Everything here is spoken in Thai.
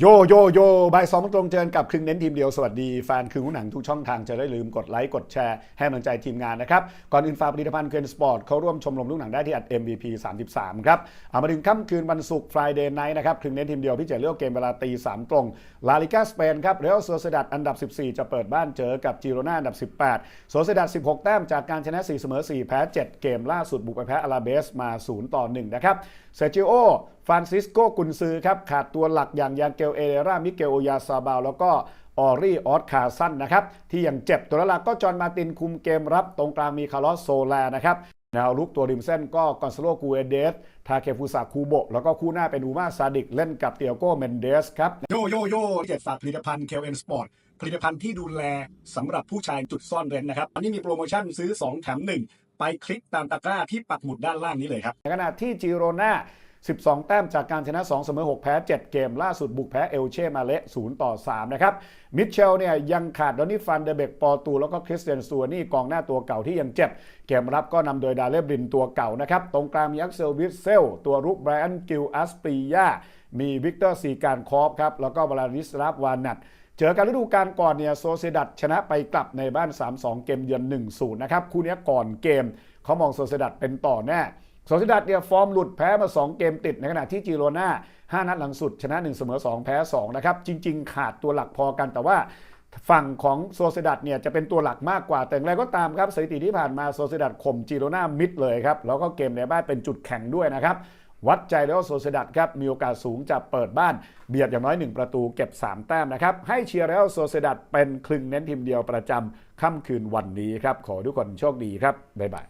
โยโยโยบ่ายสองตรงเจอกับครึ่งเน้นทีมเดียว สวัสดีแฟนครึ่งหนังทุกช่องทางจะได้ลืมกดไลค์ กดแชร์ ให้กำลังใจทีมงานนะครับ ก่อนอื่นฝากผลิตภัณฑ์เกนสปอร์ตเขาร่วมชมรมลูกหนังได้ที่อัด MVP 33 ครับเอามาถึงค่ำคืนวันศุกร์ Friday Night นะครับครึ่งเน้นทีมเดียว พี่เจเลือกเกมเวลาตีสามตรง ลาลิกาสเปนครับเรอัลโซเซดัดอันดับ 14 จะเปิดบ้านเจอกับจิโรนาอันดับ 18โซเซดัด16 แต้มจากการชนะ4เสมอ4แพ้7เกมล่าสุดบุกไปแพ้อาราเบสมา0ต่อ1นะครับเซจิโอฟรานซิสโกกุนซือครับขาดตัวหลักอย่างยางเกลเอเรรามิเกลโอยาซาบาลแล้วก็ออรี่ออสคาซันนะครับ ที่ยังเจ็บตัวหลักก็จอห์นมาร์ตินคุมเกมรับ ตรงกลางมีคาร์ลอสโซแลนะครับแนวลุกตัวริมเส้นก็กอนซาโลกูเอเดส ทาเคฟุสาคูโบะแล้วก็คู่หน้าเป็นอูมาซาดิก เล่นกับเตียโกเมนเดสครับ โยโยโย่เจ็ดฝากผลิตภัณฑ์เคลเอนสปอร์ตผลิตภัณฑ์ที่ดูแลสำหรับผู้ชายจุดซ่อนเร้นนะครับอันนี้มีโปรโมชั่นซื้อ 2 แถม 1 ไปคลิกตามตะกร้าที่ปักหมุดด้านล่างนี้เลยครับในขณะที่จิโรนา 12 แต้มจากการชนะ 2 เสมอ 6 แพ้ 7 เกม ล่าสุดบุกแพ้เอลเช่มาเละ0ต่อ 3 นะครับ มิเชลเนี่ยยังขาดดอนนี่ฟันเดเบกปอตู แล้วก็คริสเตียนซัวนี่กองหน้าตัวเก่าที่ยังเจ็บ เกมรับก็นำโดยดาเลบรินตัวเก่านะครับ ตรงกลางมีอักเซลวิสเซล ตัวรุกไบรอันกิลอัสปรียามีวิกเตอร์ซีการคอฟครับ แล้วก็วลาดิสลาฟวานัทเจอกันฤดูกาลก่อนเนี่ยโซเซดัดชนะไปกลับในบ้าน 3-2 เกมเยือน 1-0 นะครับ คู่นี้ก่อนเกมเขามองโซเซดัดเป็นต่อแน่ โซเซดัดเนี่ยฟอร์มหลุดแพ้มา 2 เกมติดในขณะที่จิโรนา5นัดหลังสุด ชนะ 1 เสมอ 2 แพ้ 2 นะครับ จริง ๆ ขาดตัวหลักพอกันแต่ว่าฝั่งของโซเซดัดเนี่ยจะเป็นตัวหลักมากกว่า แต่อย่างไรก็ตามครับสถิติที่ผ่านมาโซเซดัดข่มจิโรนามิดเลยครับ แล้วก็เกมในบ้านเป็นจุดแข็งด้วยนะครับ วัดใจแล้วโซเซดัดครับ มีโอกาสสูงจะเปิดบ้าน เบียดอย่างน้อย 1 ประตูเก็บ 3 แต้มนะครับ ให้เชียร์แล้วโซเซดัดเป็นคลึงเน้นทีมเดียวประจำค่ำคืนวันนี้ครับ ขอทุกคนโชคดีครับบ๊ายบาย